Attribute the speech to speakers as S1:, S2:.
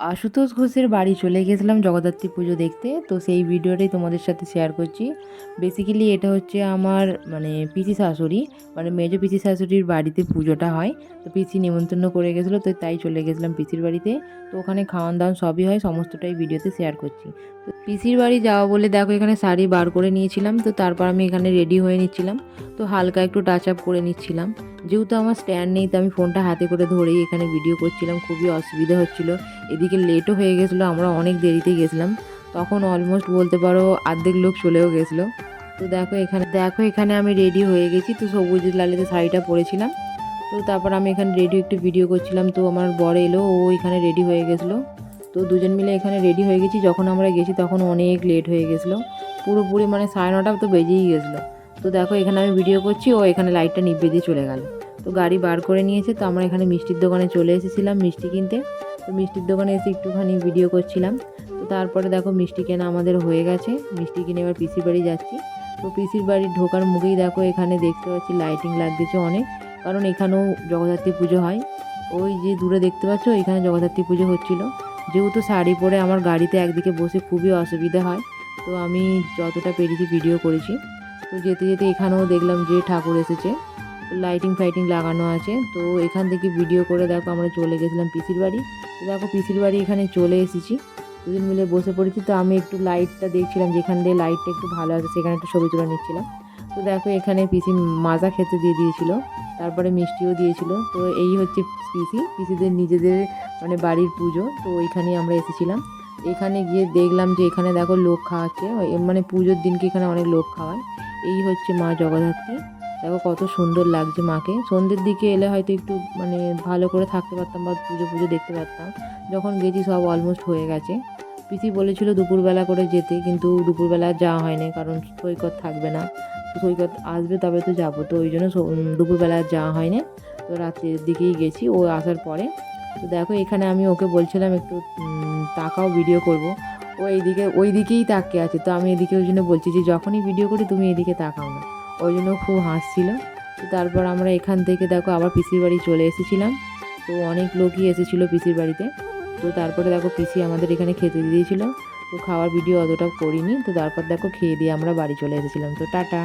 S1: আশুতোষ ঘোষের বাড়ি চলে গেছিলাম জগদ্ধাত্রী পুজো দেখতে। তো সেই ভিডিওটাই তোমাদের সাথে শেয়ার করছি। বেসিক্যালি এটা হচ্ছে আমার মানে পিসি শাশুড়ি মানে মেজো পিসি শাশুড়ির বাড়িতে পুজোটা হয়। তো পিসি নিমন্ত্রণ করে গেছিল, তো তাই চলে গেছিলাম পিসির বাড়িতে। তো ওখানে খাওয়ান দাওয়ান সবই হয়, সমস্তটাই ভিডিওতে শেয়ার করছি। পিসির বাড়ি যাওয়া বলে দেখো এখানে শাড়ি বার করে নিয়েছিলাম, তো তারপর আমি এখানে রেডি হয়ে নিচ্ছিলাম। তো হালকা একটু টাচ আপ করে নিচ্ছিলাম। যেহেতু আমার স্ট্যান্ড নেই, তো আমি ফোনটা হাতে করে ধরেই এখানে ভিডিও করছিলাম, খুবই অসুবিধা হচ্ছিল। এদিকে লেটও হয়ে গেছিল, আমরা অনেক দেরিতে গেছিলাম। তখন অলমোস্ট বলতে পারো অর্ধেক লোক চলেও গেছিল। তো দেখো এখানে দেখো এখানে আমি রেডি হয়ে গেছি, তো সবুজ লালেতে শাড়িটা পরেছিলাম। তো তারপর আমি এখানে রেডি একটু ভিডিও করছিলাম, তো আমার বর এলো, ও এখানে রেডি হয়ে গেছিল। তো দুজন মিলে এখানে রেডি হয়ে গেছি। যখন আমরা গেছি তখন অনেক লেট হয়ে গেছিল। পুরোপুরি মানে সাড়ে নটা তো বেজেই গেছিল। তো দেখো এখানে আমি ভিডিও করছি, ও এখানে লাইটটা নিভিয়ে দিয়ে চলে গেল। তো গাড়ি বার করে নিয়েছে, তো আমরা এখানে মিষ্টির দোকানে চলে এসেছিলাম মিষ্টি কিনতে। তো মিষ্টির দোকানে এসে একটুখানি ভিডিও করছিলাম। তো তারপরে দেখো মিষ্টি কেনা আমাদের হয়ে গেছে। মিষ্টি কিনে এবার পিসির বাড়ি যাচ্ছি। তো পিসির বাড়ির ঢোকার মুখেই দেখো এখানে দেখতে পাচ্ছি লাইটিং লাগতেছে অনেক। কারণ এখানেও জগদ্ধাত্রী পুজো হয়। ওই যে দূরে দেখতে পাচ্ছ, এখানে জগদ্ধাত্রী পুজো হচ্ছিল। যেহেতু শাড়ি পরে আমার গাড়িতে একদিকে বসে খুবই অসুবিধা হয়, তো আমি যতটা পেরেছি ভিডিও করেছি। তো যেতে যেতে এখানেও দেখলাম যে ঠাকুর এসেছে লাইটিং ফাইটিং লাগানো আছে। তো এখান থেকে ভিডিও করে দেখো আমরা চলে গেছিলাম পিসির বাড়ি। তো দেখো পিসির বাড়ি এখানে চলে এসেছি, দুজন মিলে বসে পড়েছি। তো আমি একটু লাইটটা দেখছিলাম, যেখান দিয়ে লাইটটা একটু ভালো আছে সেখানে একটু ছবি তুলে নিচ্ছিলাম। তো দেখো এখানে পিসি মাজা খেতে দিয়ে দিয়েছিল। তারপরে মিষ্টিও দিয়েছিল। তো এই হচ্ছে পিসি। পিসিদের নিজেদের মানে বাড়ির পুজো। তো ওইখানেই আমরা এসেছিলাম। এখানে গিয়ে দেখলাম যে এখানে দেখো লোক খাওয়াচ্ছে। মানে পুজোর দিনকে এখানে অনেক লোক খাওয়ায় এই হচ্ছে মা জগদ্ধাত্রী। দেখো কত সুন্দর লাগছে মাকে। সন্ধ্যের দিকে এলে হয়তো একটু মানে ভালো করে থাকতে পারতাম বা পুজো পুজো দেখতে পারতাম। যখন গেছি সব অলমোস্ট হয়ে গেছে। পিসি বলেছিল দুপুরবেলা করে যেতে, কিন্তু দুপুরবেলা যাওয়া হয়নি, কারণ সৈকত থাকবে না। সৈকত আসবে তবে তো যাব। তো ওই জন্য দুপুরবেলা যাওয়া হয়নি। তো রাত্রের দিকেই গেছি। ও আসার পরে তো দেখো, এখানে আমি ওকে বলছিলাম একটু তাকাও ভিডিও করব। ও এইদিকে ওই দিকেই তাকিয়ে আছে। তো আমি এদিকে ওই জন্য বলছি যে, যখনই ভিডিও করি, তুমি এদিকে তাকাও না। ওই জন্য খুব হাসছিল। তো তারপর আমরা এখান থেকে দেখো, আবার পিসির বাড়ি চলে এসেছিলাম। তো অনেক লোকই এসেছিল পিসির বাড়িতে। তো তারপরে দেখো, পিসি আমাদের এখানে খেতে দিয়েছিল। তো খাওয়ার ভিডিও অতটা করিনি। তো তারপর দেখো খেয়ে দিয়ে আমরা বাড়ি চলে এসেছিলাম। তো টাটা।